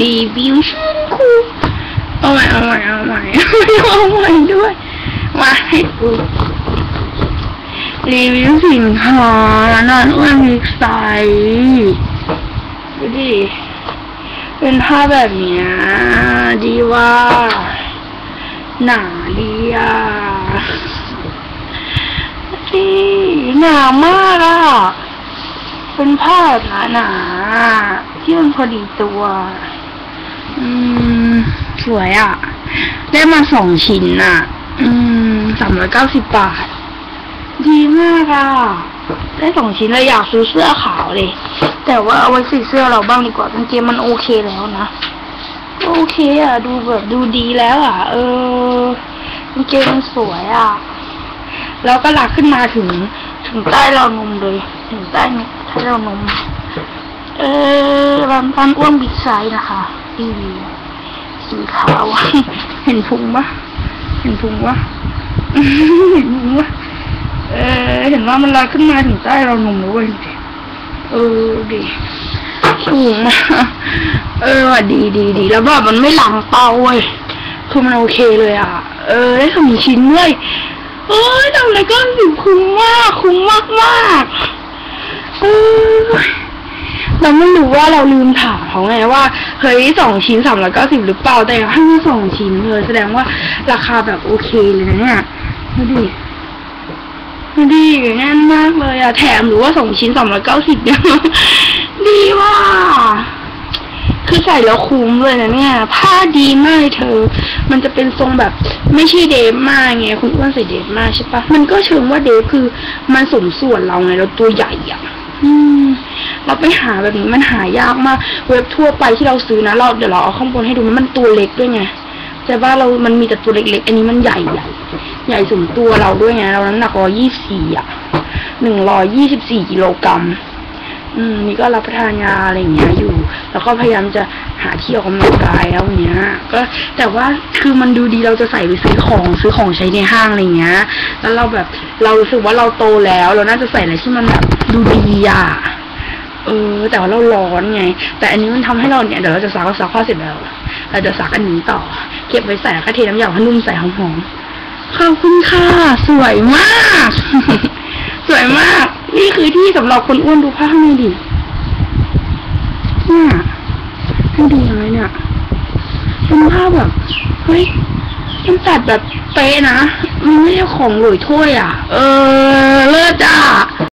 รีวิวชุดคูเอาใหม่เอาใหม่เอาใหม่เอาใหม่ด้วย มาให้ดูรีวิวสินค้านอนอ้วนมิกไซดูดิ เป็นผ้าแบบเนี้ยดีว่าหนาดีอะดีหนามากอะ เป็นผ้าแบบหนาๆที่มันพอดีตัว อืม สวยอะ ได้มาสองชิ้นอะ อืมสามร้อยเก้าสิบบาท ดีมากอะ ได้สองชิ้นเลยอยากซื้อเสื้อขาวเลย แต่ว่าเอาไว้ใส่เสื้อเราบ้างดีกว่ากางเกงมันโอเคแล้วนะโอเคอะ ดูแบบดูดีแล้วอะ เออกางเกงมันสวยอะ แล้วก็หลักขึ้นมาถึง ถึงใต้เรานมเลย ถึงใต้นี่ ยใต้เรานมเออรันตันอ้วนบิ๊กไซส์นะคะรีวิวสีขาว เห็นพุงปะเห็นพุงปะเห็นพุงปะเออเห็นว่ามันลอยขึ้นมาถึงใต้เรานมเลยเว้ยเออดีสูงมาเออดีดีดีแล้วแบบมันไม่หลังเป้าเว้ยคือมันโอเคเลยอะ เออ ได้สองชิ้นเลยเอ้ยทำอะไรก็อยู่คุ้มมาก คุ้มมากมาก เราไม่รู้ว่าเราลืมถามเขาไงว่าเฮ้ยสองชิ้นสามร้อยเก้าสิบหรือเปล่าแต่ให้มาสองชิ้นเลยแสดงว่าราคาแบบโอเคเลยนะเนี่ยดูดิดีแน่นมากเลยอะแถมหรือว่าสองชิ้นสามร้อยเก้าสิบเนี่ยดีว่าคือใส่แล้วคุ้มเลยนะเนี่ย ผ้าดีมากเลยเธอ มันจะเป็นทรงแบบไม่ใช่เดฟมากไงคุณอ้วนใส่เดฟมากใช่ปะมันก็เชิงว่าเดฟคือมันสมส่วนเราไงเราตัวใหญ่อะ อืมเราไปหาแบบนี้มันหายากมาก เว็บทั่วไปที่เราซื้อนะเราเดี๋ยวเราเอาข้างบนให้ดูมันตัวเล็กด้วยไงแต่ว่าเรามันมีแต่ตัวเล็กๆ อันนี้มันใหญ่ใหญ่ใหญ่สมตัวเราด้วยไง เราน้ำหนักร้อยี่สี่อะหนึ่งร้อยยี่สิบสี่กิโลกรัม อืม นี่ก็รับประทานยาอะไรอย่างเงี้ยอยู่ แล้วก็พยายามจะหาที่ออกกำลังกายแล้วเนี้ย ก็แต่ว่าคือมันดูดีเราจะใส่ไปซื้อของซื้อของใช้ในห้างอะไรเงี้ย แล้วเราแบบเรารู้สึกว่าเราโตแล้ว เราน่าจะใส่อะไรที่มันแบบดูดีอะเออ แต่ว่าเราร้อนไง แต่อันนี้มันทำให้เราเนี่ยเดี๋ยวเราจะซักซักผ้าเสร็จแล้ว เราจะซักอันนี้ต่อ เก็บไว้ใส่แล้วก็เทน้ำยาให้นุ่มใส่หอมๆขอบคุณค่ะ สวยมาก สวยมาก นี่คือที่สำหรับคนอ้วนดูผ้าข้างในดิเนี่ยให้ดีไหมเนี่ยเป็นผ้าแบบเฮ้ยมันตัดแบบเป๊ะนะมันไม่ใช่ของหลุยถ้วยอะ เออ เลิศอะ